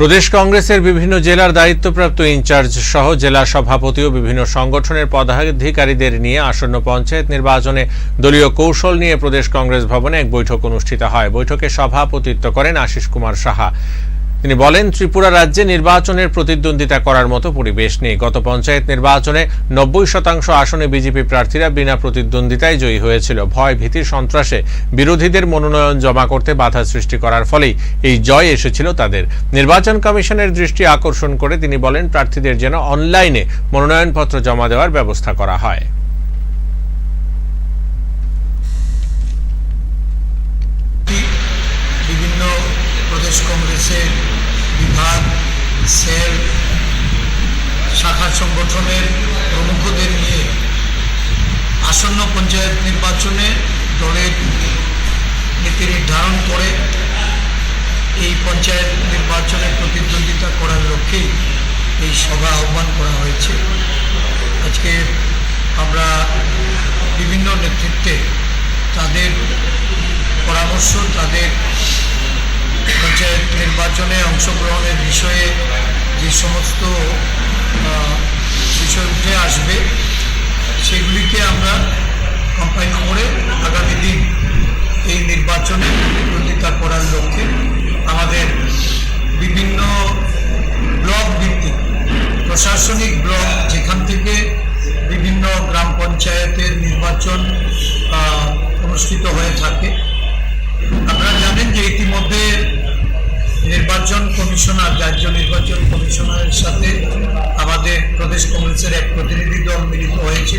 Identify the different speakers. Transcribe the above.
Speaker 1: প্রদেশ কংগ্রেসের বিভিন্ন জেলার দায়িত্বপ্রাপ্ত ইনচার্জ সহ জেলা সভাপতি ও বিভিন্ন সংগঠনের পদাধিকারীদের নিয়ে আসন্ন পঞ্চায়েত নির্বাচনে দলীয় কৌশল নিয়ে প্রদেশ কংগ্রেস ভবনে এক বৈঠক অনুষ্ঠিত হয়। বৈঠকে সভাপতিত্ব করেন আশিস কুমার সাহা। তিনি বলেন, ত্রিপুরা রাজ্যে নির্বাচনের প্রতিদ্বন্দ্বিতা করার মতো পরিবেশ নেই। গত পঞ্চায়েত নির্বাচনে নব্বই শতাংশ আসনে বিজেপি প্রার্থীরা বিনা প্রতিদ্বন্দ্বিতায় জয়ী হয়েছিল। ভয় ভীতি সন্ত্রাসে বিরোধীদের মনোনয়ন জমা করতে বাধা সৃষ্টি করার ফলেই এই জয় এসেছিল তাদের। নির্বাচন কমিশনের দৃষ্টি আকর্ষণ করে তিনি বলেন, প্রার্থীদের যেন অনলাইনে মনোনয়নপত্র জমা দেওয়ার ব্যবস্থা করা হয়
Speaker 2: বিভিন্ন প্রদেশ কংগ্রেসের বিভাগ, সেল, শাখা সংগঠনের প্রমুখদের নিয়ে আসন্ন পঞ্চায়েত নির্বাচনে দলের নীতি নির্ধারণ করে এই পঞ্চায়েত নির্বাচনে প্রতিদ্বন্দ্বিতা করার লক্ষ্যেই এই সভা আহ্বান করা হয়েছে। আজকে আমরা বিভিন্ন নেতৃত্বে তাদের পরামর্শ, তাদের নির্বাচনে অংশগ্রহণের বিষয়ে যে সমস্ত বিষয় উঠে আসবে, সেগুলিকে আমরা কম্পাইল করে আগামী দিন এই নির্বাচনে প্রতিদ্বন্দ্বিতা করার লক্ষ্যে আমাদের বিভিন্ন ব্লক ভিত্তিক, প্রশাসনিক ব্লক, যেখান থেকে বিভিন্ন গ্রাম পঞ্চায়েতের নির্বাচন অনুষ্ঠিত হয়ে থাকে। নির্বাচন কমিশনার রাজ্য নির্বাচন কমিশনারের সাথে আমাদের প্রদেশ কংগ্রেসের এক প্রতিনিধি দল মিলিত হয়েছিল।